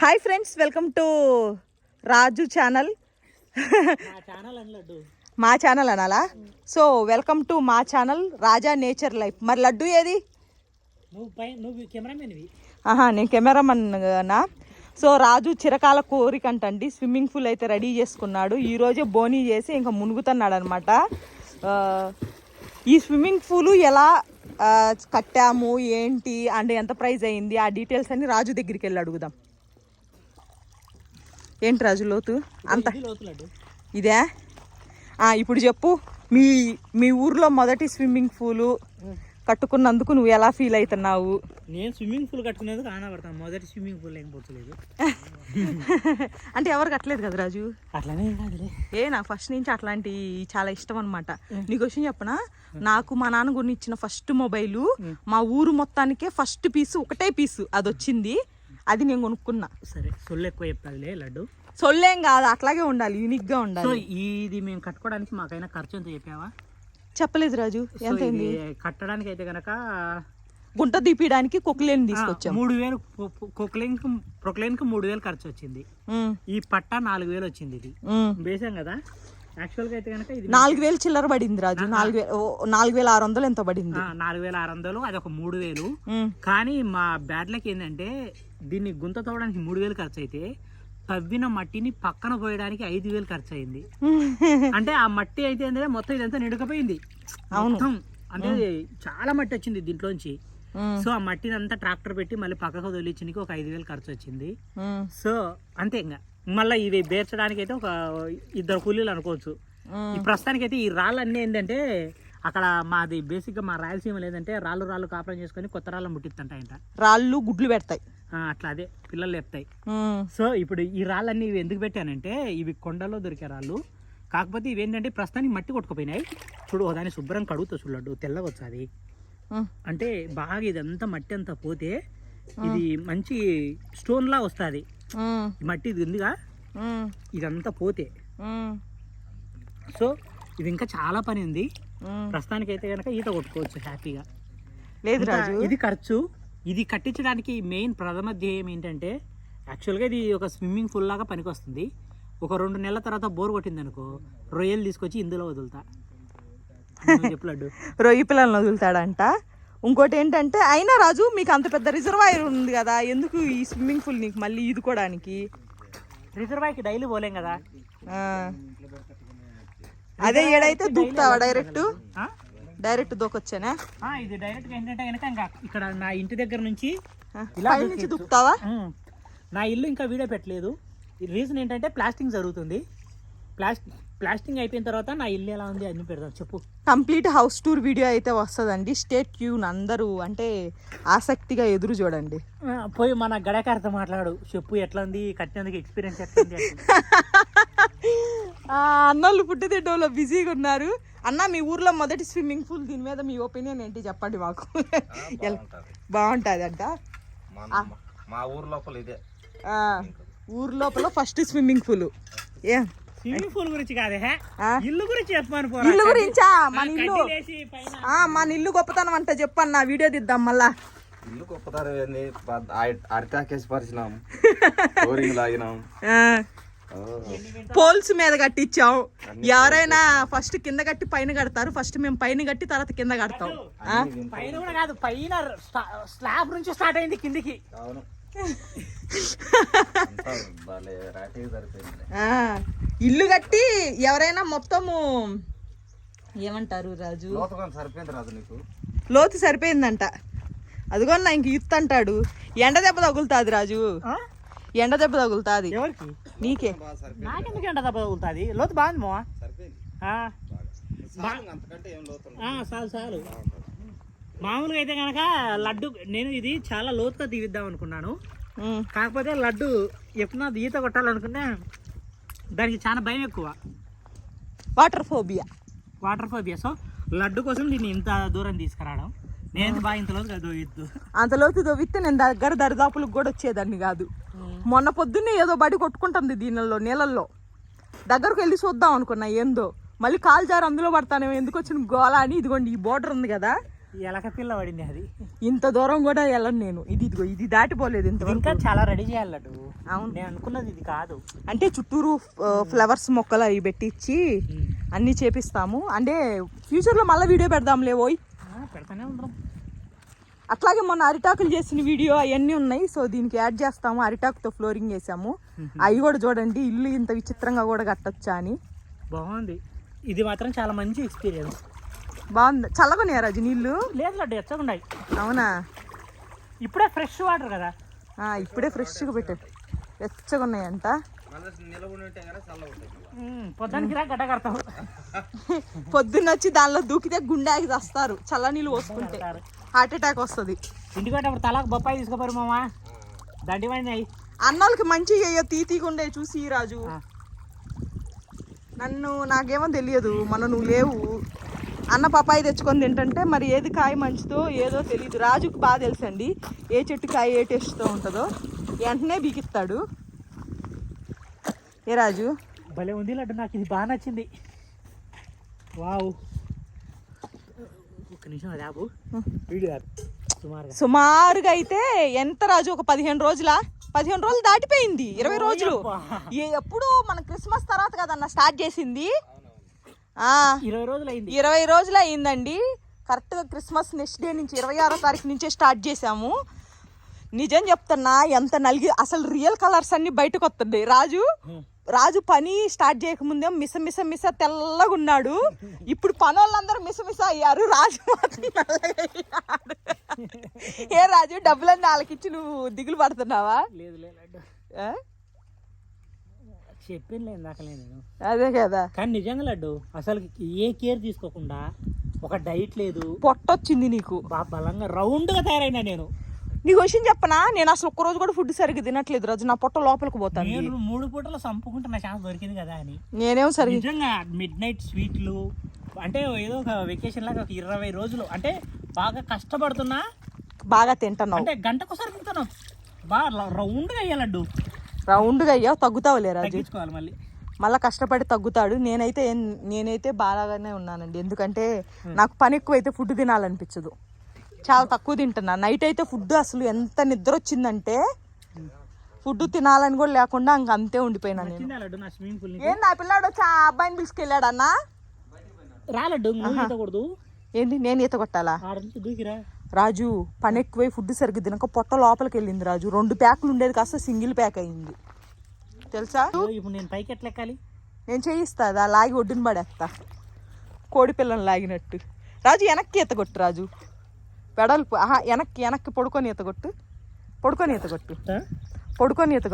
Hi friends welcome to Raju channel మా channel అనాలా? So welcome to మా channel Raja nature life మరి లడ్డు ఏది? ఆహా నేను కెమెరామన్ నా సో రాజు చిరకాల కోరిక అంటండి. స్విమ్మింగ్ పూల్ అయితే రెడీ చేసుకున్నాడు. ఈ రోజే బోనీ చేసి ఇంకా మునుగుతున్నాడు అనమాట ఈ స్విమ్మింగ్ పూల్ ఎలా కట్టాము ఏంటి అంటే ఎంత ప్రైస్ అయింది ఆ డీటెయిల్స్ అన్ని రాజు దగ్గరికి వెళ్ళి అడుగుదాం. ఏంటి రాజు లోతు? అంత ఇది ఇప్పుడు చెప్పు. మీ మీ ఊర్లో మొదటి స్విమ్మింగ్ పూలు కట్టుకున్నందుకు నువ్వు ఎలా ఫీల్ అవుతున్నావు? నేను స్విమ్మింగ్ పూల్ కట్టుకునేందుకు ఆన పడతాను మొదటి స్విమ్మింగ్ పూల్ ఏం అంటే ఎవరు కట్టలేదు కదా రాజు? అట్లానే ఏ నాకు ఫస్ట్ నుంచి అట్లాంటి చాలా ఇష్టం అనమాట నీకు విషయం చెప్పనా? నాకు మా నాన్న కొని ఇచ్చిన ఫస్ట్ మొబైల్ మా ఊరు మొత్తానికే ఫస్ట్ పీసు ఒకటే పీసు. అది వచ్చింది అది నేను కొనుక్కున్నా. సరే సొల్లు ఎక్కువ చెప్తాదిలే లడ్డు. సొల్లేం కాదు అట్లాగే ఉండాలి యూనిక్గా సో ఉండాలి ఇది మేము కట్టుకోవడానికి మాకైనా ఖర్చు ఎంత చెప్పావా? చెప్పలేదు రాజు సో ఎంత ఇది కట్టడానికి అయితే గనక గుంట తీపియడానికి కొక్కులేని తీసుకొచ్చాం. మూడు వేలు కొక్లైన్ ప్రొక్లైన్కి మూడు వేలు ఖర్చు వచ్చింది. ఉమ్, ఈ పట్ట నాలుగు వేలు వచ్చింది ఇది. ఉమ్. వేసాం కదా? యాక్చువల్గా అయితే కనుక ఇది నాలుగు వేలు చిల్లర పడింది రాజు. నాలుగు వేలు నాలుగు వేల ఆరు వందలు ఎంత పడింది? నాలుగు వేల ఆరు వందలు అది ఒక మూడు వేలు. కానీ మా బ్యాడ్లకి ఏంటంటే దీన్ని గుంత తవ్వడానికి మూడు వేలు ఖర్చు అయితే తవ్విన మట్టిని పక్కన పోయడానికి ఐదు వేలు ఖర్చు అయింది అంటే ఆ మట్టి అయితే ఏంటంటే మొత్తం ఇదంతా నిడకపోయింది. మొత్తం. అంటే చాలా మట్టి వచ్చింది దీంట్లోంచి. సో ఆ మట్టిని అంతా ట్రాక్టర్ పెట్టి మళ్ళీ పక్కకు వదిలించడానికి ఒక ఐదు వేలు ఖర్చు వచ్చింది సో అంతే ఇంకా మళ్ళీ ఇవి బేర్చడానికి అయితే ఒక ఇద్దరు కూలీలు అనుకోవచ్చు. ఈ ప్రస్తుతానికి అయితే ఈ రాళ్ళన్నీ ఏంటంటే అక్కడ మాది బేసిక్గా మా రాయలసీమ లేదంటే రాళ్ళు రాళ్ళు కాపురం చేసుకొని కొత్త రాళ్ళని ముట్టిస్తుంటాయంట రాళ్ళు గుడ్లు పెడతాయి. అట్లా అదే పిల్లలు లేపుతాయి. సో ఇప్పుడు ఈ రాళ్ళన్నీ ఇవి ఎందుకు పెట్టానంటే ఇవి కొండలో దొరికే రాళ్ళు. కాకపోతే ఇవి ఏంటంటే ప్రస్తుతానికి మట్టి కొట్టుకుపోయినాయి. చూడు దాన్ని శుభ్రం కడుగుతా చూడడు తెల్లగా వచ్చాది. ఉమ్, అంటే బాగా ఇదంతా మట్టి అంతా పోతే ఇది మంచి స్టోన్ లా వస్తుంది. మట్టి ఇది ఉందిగా? ఇదంతా పోతే. సో ఇది ఇంకా చాలా పని ఉంది. ప్రస్తుతానికి అయితే కనుక ఈత కొట్టుకోవచ్చు హ్యాపీగా. లేదు రాజు. ఇది ఖర్చు. ఇది కట్టించడానికి మెయిన్ ప్రథమ ధ్యేయం ఏంటంటే యాక్చువల్గా ఇది ఒక స్విమ్మింగ్ పూల్ లాగా పనికొస్తుంది. ఒక రెండు నెలల తర్వాత బోర్ కొట్టింది అనుకో రొయ్యలు తీసుకొచ్చి ఇందులో వదులుతా. రొయ్యి పిల్లల్ని వదులుతాడంట. ఇంకోటి ఏంటంటే అయినా రాజు మీకు అంత పెద్ద రిజర్వాయర్ ఉంది కదా ఎందుకు ఈ స్విమ్మింగ్ పూల్ నీకు మళ్ళీ ఈదుకోవడానికి రిజర్వాయర్కి డైలీ పోలేం కదా. అదే ఏడైతే దూకుతావా డైరెక్ట్? డైరెక్ట్ దూకొచ్చానా ఇది డైరెక్ట్గా ఏంటంటే కనుక ఇంకా ఇక్కడ నా ఇంటి దగ్గర నుంచి ఇలా దూకేయచ్చు. దూకుతావా. నా ఇల్లు ఇంకా వీడియో పెట్టలేదు రీజన్ ఏంటంటే ప్లాస్టింగ్ జరుగుతుంది ప్లాస్టింగ్ ప్లాస్టింగ్ అయిపోయిన తర్వాత నా ఇల్లు ఎలా ఉంది అన్ని పెడతాం చెప్పు. కంప్లీట్ హౌస్ టూర్ వీడియో అయితే వస్తుందండి. స్టేట్ ట్యూన్ అందరూ. అంటే ఆసక్తిగా ఎదురు చూడండి. పోయి మన గడకారితో మాట్లాడు. చెప్పు ఎట్లా ఉంది కట్టినందుకు ఎక్స్పీరియన్స్ ఎట్లా ఉంది అని. అన్నోళ్ళు పుట్టిదిడ్డోళ్ళు బిజీగా ఉన్నారు. అన్న మీ ఊర్లో మొదటి స్విమ్మింగ్ పూల్ దీని మీద మీ ఒపీనియన్ ఏంటి? చెప్పండి మాకు. బాగుంటుంది. అంట మా ఊరు లోపల ఇదే. ఆ, ఊరు లోపల ఫస్ట్ స్విమ్మింగ్ పూల్ ఏ? స్విమ్మింగ్ పూల్ గురించి కాదే? ఇల్లు గురించి చెప్పమని పోరా. ఇల్లు గురించా? మన ఇల్లు. మన ఇల్లు గొప్పతనం అంట చెప్పన్న వీడియో తీద్దాం మళ్ళా. ఇల్లు గొప్పతారు ఏంది? అరిటాకేసి పరిచినాం. లాగినాం. పోల్స్ మీద కట్టించాం. ఎవరైనా ఫస్ట్ కింద కట్టి పైన కడతారు. ఫస్ట్ మేము పైన కట్టి తర్వాత కింద కడతాం? పైన కూడా కాదు పైన స్లాబ్ నుంచి స్టార్ట్ అయింది కిందికి. అవును. ఇల్లు కట్టి ఎవరైనా మొత్తము ఏమంటారు రాజు? లోతు సరిపోయిందంట. అదిగో నా ఇంక యుత్ అంటాడు. ఎండ దెబ్బ తగులుతాది రాజు. ఆ? ఎండ దెబ్బ తగులుతాది. ఎవరికి? నీకే. నాకెందుకు ఎండ దెబ్బ తగులుతుంది? లోతు బాగుంది మో చాలు చాలు. మామూలుగా అయితే కనుక లడ్డు నేను ఇది చాలా లోతుగా తీవిద్దాం అనుకున్నాను. కాకపోతే లడ్డు ఎప్పుడన్నా ఈత కొట్టాలనుకున్నా దానికి చాలా భయం ఎక్కువ. Water phobia water phobia so Laddu కోసం దీన్ని ఇంత దూరం తీసుకురావడం. నేను బాగా ఇంత లోతుగా దూయద్దు. అంత లోతు దొవిస్తే నేను దగ్గర దరిదాపులకు కూడా వచ్చేదాన్ని కాదు. మొన్న పొద్దున్నే ఏదో బడి కొట్టుకుంటుంది దీనిలో నీళ్ళల్లో. దగ్గరకు వెళ్ళి చూద్దాం అనుకున్నా ఏందో. మళ్ళీ కాలు జారు అందులో పడతానేమో ఎందుకు వచ్చిన గోల అని ఇదిగోండి ఈ బోర్డర్ ఉంది కదా. ఎలక పిల్ల పడింది అది. ఇంత దూరం కూడా వెళ్ళను నేను. ఇది ఇదిగో ఇది దాటిపోలేదు ఇంతవరకు. ఇంకా చాలా రెడీ చేయాలి లడ్డు. అవును. నేను అనుకున్నది ఇది కాదు. అంటే చుట్టూరు ఫ్లవర్స్ మొక్కలు అవి పెట్టించి అన్నీ చేపిస్తాము. అంటే ఫ్యూచర్లో మళ్ళీ వీడియో పెడదాంలే ఓయ్. పెడతానే ఉంటాం. అట్లాగే మొన్న అరిటాకులు చేసిన వీడియో అవన్నీ ఉన్నాయి. సో దీనికి యాడ్ చేస్తాము. అరిటాకుతో ఫ్లోరింగ్ వేసాము అవి కూడా చూడండి. ఇల్లు ఇంత విచిత్రంగా కూడా కట్టొచ్చా అని. బాగుంది. ఇది మాత్రం చాలా మంచి ఎక్స్పీరియన్స్ బాగుంది. చల్లగొన్నాయా రాజు నీళ్ళు? లేదు లడ్డు ఎచ్చగుండాయి అవునా? ఇప్పుడే ఫ్రెష్ వాటర్ కదా. ఆ, ఇప్పుడే ఫ్రెష్గా పెట్టారు వెచ్చగా ఉన్నాయంట మళ్ళీ నిలబడి ఉంటే కదా చల్ల ఉంటాయి ఉమ్, పొద్దునికి రా గడ్డ కడతావు. పొద్దున్న వచ్చి దానిలో దూకితే గుండె ఆగి వస్తారు చల్ల నీళ్ళు పోసుకుంటే. హార్ట్ అటాక్ వస్తుంది. ఇంటికి తలకు బొప్పాయి తీసుకోపోరు మామా. దండి పడినాయి అన్నోళ్ళకి మంచిగా అయ్యో తీతీగుండే చూసి రాజు. నన్ను నాకేమో తెలియదు. మన నువ్వు లేవు. అన్న పపాయి తెచ్చుకొని తింటుంటే మరి ఏది కాయ మంచిదో ఏదో తెలియదు రాజుకు బాగా తెలుసండి ఏ చెట్టు కాయ ఏ టేస్ట్తో ఉంటుందో. వెంటనే బీకిస్తాడు ఏ రాజు? భలే ఉంది లడ్డు నాకు ఇది బాగా నచ్చింది. వావ్. ఒక్క నిమిషం వీడియో ఆపు. సుమారుగా. అయితే ఎంత రాజు? ఒక పదిహేను రోజులా? పదిహేను రోజులు దాటిపోయింది. ఇరవై రోజులు. ఎప్పుడు మన క్రిస్మస్ తర్వాత కదన్న స్టార్ట్ చేసింది. ఇరవై రోజులు అయింది ఇరవై రోజులు అయిందండి కరెక్ట్గా క్రిస్మస్ నెక్స్ట్ డే నుంచి ఇరవై ఆరో తారీఖు నుంచే స్టార్ట్ చేసాము నిజం చెప్తున్నా ఎంత నలిగి అసలు రియల్ కలర్స్ అన్ని బయటకు వస్తుంది రాజు రాజు పని స్టార్ట్ చేయకముందే మిస మిస మిస తెల్లగా ఉన్నాడు. ఇప్పుడు పని వాళ్ళందరూ మిస మిస అయ్యారు. రాజు. ఏ రాజు డబ్బులన్నీ వాళ్ళకిచ్చి నువ్వు దిగులు పడుతున్నావా? లేదు లేదు చెప్పింది ఇందాక నేను. అదే కదా. కానీ నిజంగా లడ్డు అసలు ఏ కేర్ తీసుకోకుండా ఒక డైట్ లేదు. పొట్టొచ్చింది నీకు. బాగా బలంగా రౌండ్గా తయారైనా నేను. నీకు విషయం చెప్పనా? నేను అసలు ఒక్క రోజు కూడా ఫుడ్ సరిగ్గా తినట్లేదు రాజు. నా పొట్ట లోపలికి పోతాను నేను మూడు పూటలు సంపుకుంటున్న ఛాన్స్ దొరికింది కదా అని. నేనేం సరిగ్గా నిజంగా మిడ్ నైట్ స్వీట్లు అంటే ఏదో ఒక వెకేషన్ లాగా ఒక ఇరవై రోజులు అంటే బాగా కష్టపడుతున్నా. బాగా తింటున్నావు. అంటే గంటకోసారి తింటున్నాం బాగా రౌండ్గా అయ్యాలడ్డు రౌండ్గా అయ్యావు రాజు. తగ్గించుకోవాలి మళ్ళీ. మళ్ళీ కష్టపడి తగ్గుతాడు. నేనైతే ఏం- నేనైతే బాగానే ఉన్నానండి. ఎందుకంటే నాకు పని ఎక్కువైతే ఫుడ్ తినాలనిపించదు. చాలా తక్కువ తింటున్నా. నైట్ అయితే ఫుడ్ అసలు ఎంత నిద్ర వచ్చిందంటే ఫుడ్ తినాలని కూడా లేకుండా ఇంక అంతే ఉండిపోయినా నేను. లడ్డు నా ఏంది ఆ పిల్లాడు వచ్చి ఆ అబ్బాయిని పిలుచుకెళ్ళాడన్నా రాలడ్డు నువ్వు ఈతకూడదు ఏంది నేను ఈత కొట్టాలా? దూకిరా రాజు పని ఎక్కువై ఫుడ్ సరిగ్గా తినక పొట్ట లోపలికి వెళ్ళింది రాజు. రెండు ప్యాకులు ఉండేది కాస్త సింగిల్ ప్యాక్ అయింది. తెలుసా? ఇప్పుడు నేను పైకి ఎట్లా ఎక్కాలి? నేను చేయిస్తా దా లాగి ఒడ్డున పడేస్తా. కోడి పిల్లని లాగినట్టు. రాజు వెనక్కి ఈత కొట్టు రాజు పెడల్పు ఆహా వెనక్కి వెనక్కి పడుకొని ఈత కొట్టు పడుకొని ఈత కొట్టు ఆ? పడుకొని ఈత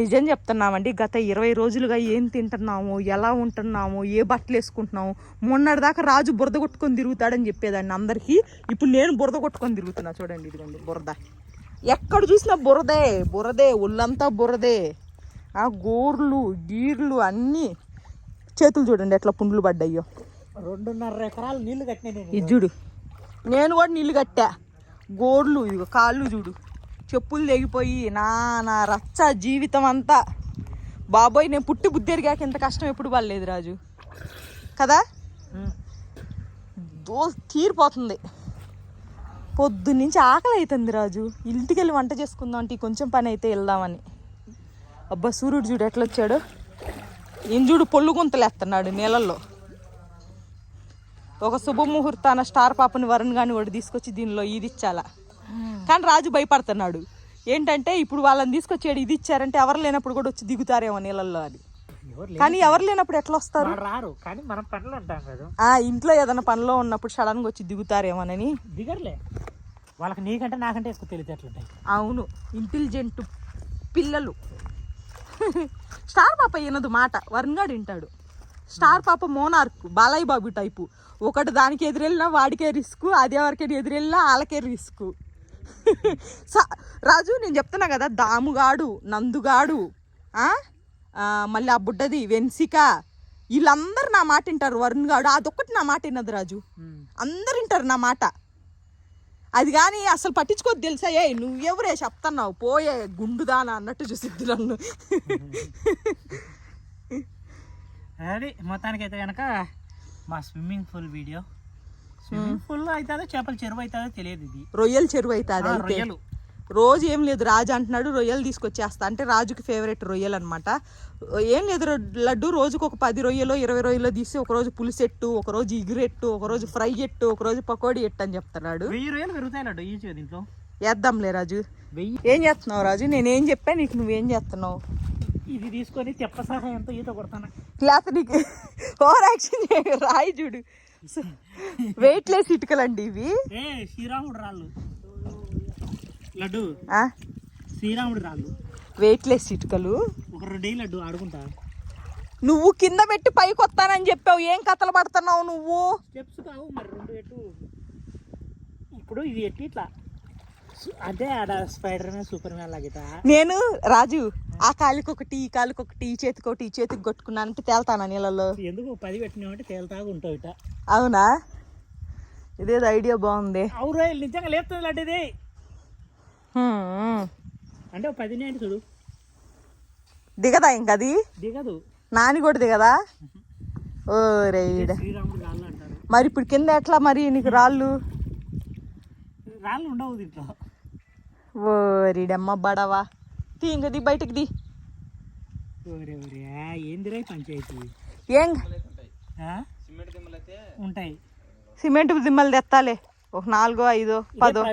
నిజం చెప్తున్నామండి గత ఇరవై రోజులుగా ఏం తింటున్నాము ఎలా ఉంటున్నాము ఏ బట్టలు వేసుకుంటున్నాము మొన్నటిదాకా రాజు బురద కొట్టుకొని తిరుగుతాడని చెప్పేదాన్ని అందరికీ ఇప్పుడు నేను బురద కొట్టుకొని తిరుగుతున్నా చూడండి ఇదిగోండి బురద. ఎక్కడ చూసినా బురదే బురదే ఒళ్ళంతా బురదే. ఆ గోర్లు గీర్లు అన్నీ చేతులు చూడండి ఎట్లా పుండ్లు పడ్డాయో. రెండున్నర ఎకరాలు నీళ్ళు కట్టినా ఇది చూడు నేను కూడా నీళ్ళు కట్టా. గోర్లు ఇదిగో కాళ్ళు చూడు. చెప్పులు తెగిపోయి నా నా రచ్చ జీవితం అంతా బాబోయ్ నేను పుట్టి బుద్ధి ఎరిగాక ఇంత కష్టం ఎప్పుడు పడలేదు రాజు. కదా? దో తీరిపోతుంది పొద్దున్నుంచి ఆకలి అవుతుంది రాజు. ఇంటికి వెళ్ళి వంట చేసుకుందాం అంటే కొంచెం పని అయితే వెళ్దామని. అబ్బా సూర్యుడు చూడు ఎట్లా వచ్చాడు ఈయన చూడు పొల్లు గుంతలేస్తున్నాడు నీళ్ళల్లో. ఒక శుభముహూర్తాన స్టార్ పాపని వరుణ్ గాని ఒకటి తీసుకొచ్చి దీనిలో ఇది ఇచ్చాలా కానీ రాజు భయపడుతున్నాడు. ఏంటంటే ఇప్పుడు వాళ్ళని తీసుకొచ్చేది ఇది ఇచ్చారంటే ఎవరు లేనప్పుడు కూడా వచ్చి దిగుతారేమో నీళ్ళల్లో అని. లేరు. కానీ ఎవరు లేనప్పుడు ఎట్లా వస్తారు? రారు. కానీ మనం పనులు ఉంటాం కదా. ఆ ఇంట్లో ఏదైనా పనిలో ఉన్నప్పుడు సడన్గా వచ్చి దిగుతారేమోనని దిగర్లే. వాళ్ళకి నీకంటే నాకంటే ఎక్కువ తెలియట్లుంటాయి అవును. ఇంటెలిజెంట్ పిల్లలు. స్టార్ పాప వినదు మాట. వరుణ్ గాడు వింటాడు. స్టార్ పాప మోనార్క్ బాలయ్య బాబు టైపు. ఒకటి దానికి ఎదురెళ్ళినా వాడికే రిస్క్ అది ఎవరికైనా ఎదురెళ్ళినా వాళ్ళకే రిస్క్. రాజు నేను చెప్తున్నా కదా దాముగాడు నందుగాడు మళ్ళీ ఆ బుడ్డది వెన్సిక వీళ్ళందరూ నా మాట వింటారు వరుణ్ గాడు అదొక్కటి నా మాట విన్నది రాజు. అందరు వింటారు నా మాట. అది కానీ అసలు పట్టించుకోదు తెలుసా? ఏ నువ్వెవరే చెప్తున్నావు? పోయే గుండుదానా అన్నట్టు చూసిద్ది నన్ను. అది మొత్తానికైతే కనుక మా swimming pool video swimming pool అవుతుందో చేపల చెరువు అవుతుందో తెలియదు ఇది. రొయ్యల చెరువు అవుతుంది అయితే. రొయ్యలు. రోజు ఏం లేదు రాజు అంటున్నాడు రొయ్యలు తీసుకొచ్చేస్తా అంటే రాజుకి ఫేవరెట్ రొయ్యలు అనమాట ఏం లేదు లడ్డు రోజుకు ఒక పది రొయ్యలు ఇరవై రొయ్యలు తీసి ఒక రోజు పులిసెట్టు ఒక రోజు ఇగురెట్టు ఒక రోజు ఫ్రై ఎట్టు ఒక రోజు పకోడీ ఎట్టు అని చెప్తున్నాడు. వెయ్యి రొయ్యలు పెరుగుతాయి లడ్డు ఈజీగా దీంట్లో. వేద్దాంలే రాజు. వెయ్యి. ఏం చేస్తున్నావు రాజు? నేనేం చెప్పా నీకు నువ్వేం చేస్తున్నావు? ఇది తీసుకొని తెప్ప సహాయంతో ఈత కొడతాను. లేకపోతే నీకు ఓవర్ యాక్షన్ రాయి చూడు. వెయిట్ లెస్ ఇటుకలండి ఇవి. ఏ శ్రీరాముడు రాళ్ళు. లడ్డు. శ్రీరాముడు రాళ్ళు. వెయిట్ లెస్ ఇటుకలు. ఒక రెండు లడ్డు ఆడుకుంటా. నువ్వు కింద పెట్టి పైకి వస్తానని చెప్పావు. ఏం కథలు పడుతున్నావు నువ్వు? స్టెప్స్ కావు మరి రెండు ఎటు ఇప్పుడు ఇది ఎట్టి ఇట్లా. అంటే ఆడ స్పైడర్ మ్యాన్ సూపర్ మ్యాన్ లాగిట నేను రాజు ఆ కాలికి ఒకటి ఈ కాలికి ఒకటి ఈ చేతికి ఒకటి ఈ చేతికి కొట్టుకున్నానంటే తేల్తానా నీళ్ళలో ఎందుకు పది పెట్టినామంటే తేలుతాగా ఉంటావు ఇట. అవునా? ఇదేదో ఐడియా బాగుంది. అవురు నిజంగా లేపుతుంది హ్మ్. అంటే పది నేంటి చూడు. దిగదా ఇంకది దిగదు. నాని కూడా దిగదా? ఓ రైడ్ మరి ఇప్పుడు కింద ఎట్లా మరి నీకు రాళ్ళు? రాళ్ళు ఉండవు దీంట్లో. ఓ రీడమ్మ బడవా. తీ ఇంక ది బయటకు ది. ఏందిరా పంచాయతీ? ఏం? ఆ? సిమెంట్ దిమ్మలు అయితే ఉంటాయి. సిమెంట్ దిమ్మలు తెత్తాలే. ఒక నాలుగో ఐదో పదో.